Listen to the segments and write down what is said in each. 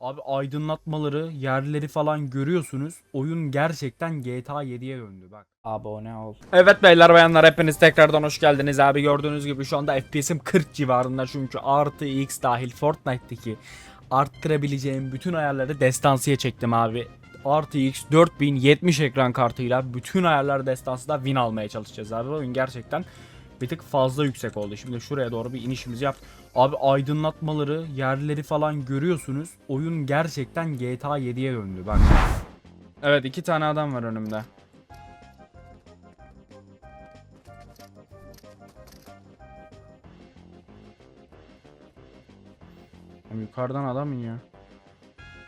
Abi aydınlatmaları, yerleri falan görüyorsunuz. Oyun gerçekten GTA 7'ye döndü bak. Abone ol. Evet beyler bayanlar hepiniz tekrardan hoş geldiniz abi. Gördüğünüz gibi şu anda FPS'im 40 civarında çünkü artı X dahil Fortnite'daki arttırabileceğim bütün ayarları destansıya çektim abi. Artı X 4070 ekran kartıyla bütün ayarlar destansıda win almaya çalışacağız abi. Oyun gerçekten bir tık fazla yüksek oldu. Şimdi şuraya doğru bir inişimizi yap. Abi aydınlatmaları, yerleri falan görüyorsunuz. Oyun gerçekten GTA 7'ye döndü bak. Evet iki tane adam var önümde. Oğlum Yukarıdan adam iniyor.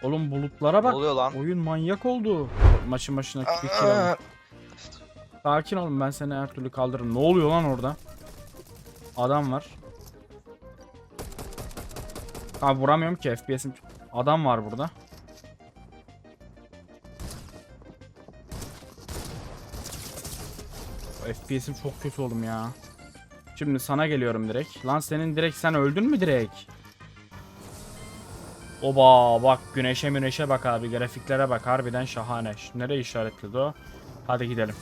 Oğlum bulutlara bak. Ne oluyor lan? Oyun manyak oldu. Maçın başına bir kill aldım. Sakin olun ben seni her türlü kaldırırım. Ne oluyor lan orada? Adam var. Abi vuramıyorum ki FPS'im. Adam var burada. FPS'im çok kötü oğlum ya. Şimdi sana geliyorum direkt. Lan senin direkt sen öldün mü direkt? Oba bak güneşe müneşe bak abi grafiklere bak harbiden şahane. Nereye işaretledi o? Hadi gidelim.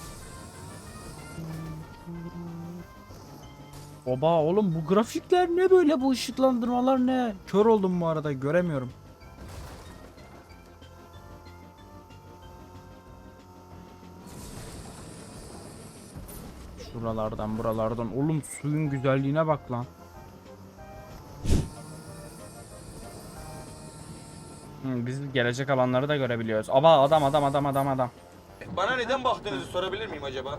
Oba oğlum bu grafikler ne böyle bu ışıklandırmalar ne? Kör oldum bu arada göremiyorum. Şuralardan buralardan oğlum suyun güzelliğine bak lan. Hı, biz gelecek alanları da görebiliyoruz. Aba adam adam adam adam adam. Bana neden baktığınızı sorabilir miyim acaba?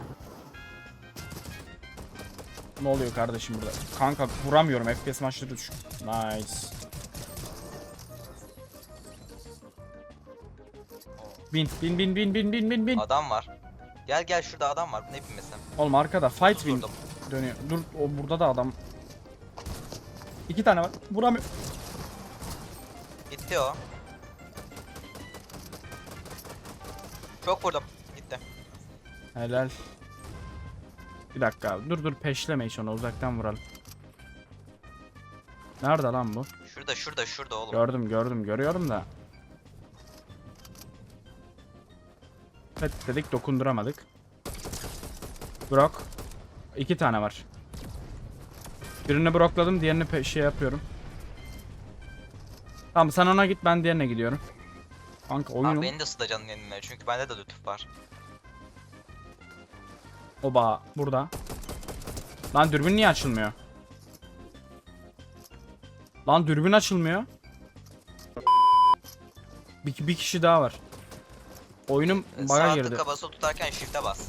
Ne oluyor kardeşim burada? Kanka vuramıyorum FPS maçları düşük. Nice. Bin bin bin bin bin bin bin bin. Adam var. Gel gel şurada adam var. Ne bilmesem. Oğlum arkada fight win Vurdum. dönüyor. Dur o burada da adam. İki tane var. Vuramıyor. Gitti o. Çok vurdum. Gitti. Helal. Bir dakika abi. Dur dur peşleme hiç onu uzaktan vuralım. Nerede lan bu? Şurada şurada şurada oğlum. Gördüm gördüm görüyorum da. Evet dedik dokunduramadık. Brok. İki tane var. Birini brokladım diğerini şey yapıyorum. Tamam sen ona git ben diğerine gidiyorum. Kanka Abi oyunum. beni de ısıtacaksın yenile çünkü bende de lütuf var. Oba burada. Lan dürbün niye açılmıyor? Lan dürbün açılmıyor. Bir, bir kişi daha var. Oyunum Sağ baga girdi. tıka basılı tutarken shift'e bas.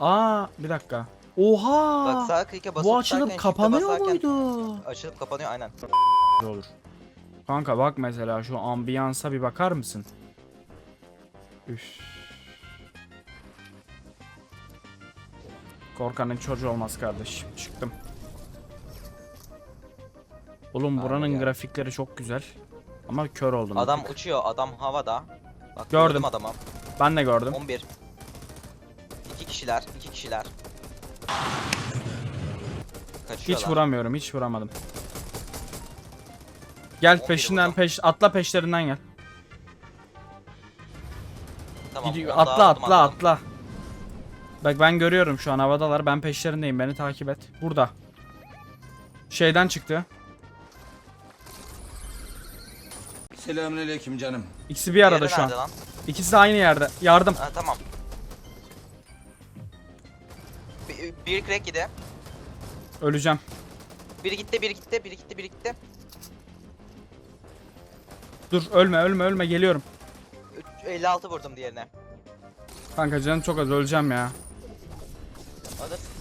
Aa bir dakika. Oha! Bak sağ klike basılı Bu açılıp kapanıyor basarken muydu? Açılıp kapanıyor aynen. olur. Kanka bak mesela şu ambiyansa bir bakar mısın? Üf. Korkanın çocuğu olmaz kardeş. Çıktım. Oğlum Abi buranın ya. grafikleri çok güzel. Ama kör oldum. Adam bir tık. uçuyor adam havada. Bak Gördüm. adamı. Ben de gördüm. 11. İki kişiler, iki kişiler. Kaçıyorlar. Hiç vuramıyorum, hiç vuramadım. Gel 11 peşinden vurdum. peş atla peşlerinden gel. Tamam, Gidiyor. Atla atla aldım. atla. Bak ben görüyorum şu an havadalar. Ben peşlerindeyim. Beni takip et. Burada. Şeyden çıktı. Selamünaleyküm canım. İkisi bir arada Diğeri şu an. nerede lan? İkisi de aynı yerde. Yardım. Ha, tamam. Bir, bir crack yedi. Öleceğim. Biri gitti, biri gitti, biri gitti, biri gitti. Dur ölme ölme ölme geliyorum. Üç- 56 vurdum diğerine. Kanka canım çok az öleceğim ya. Alırsın.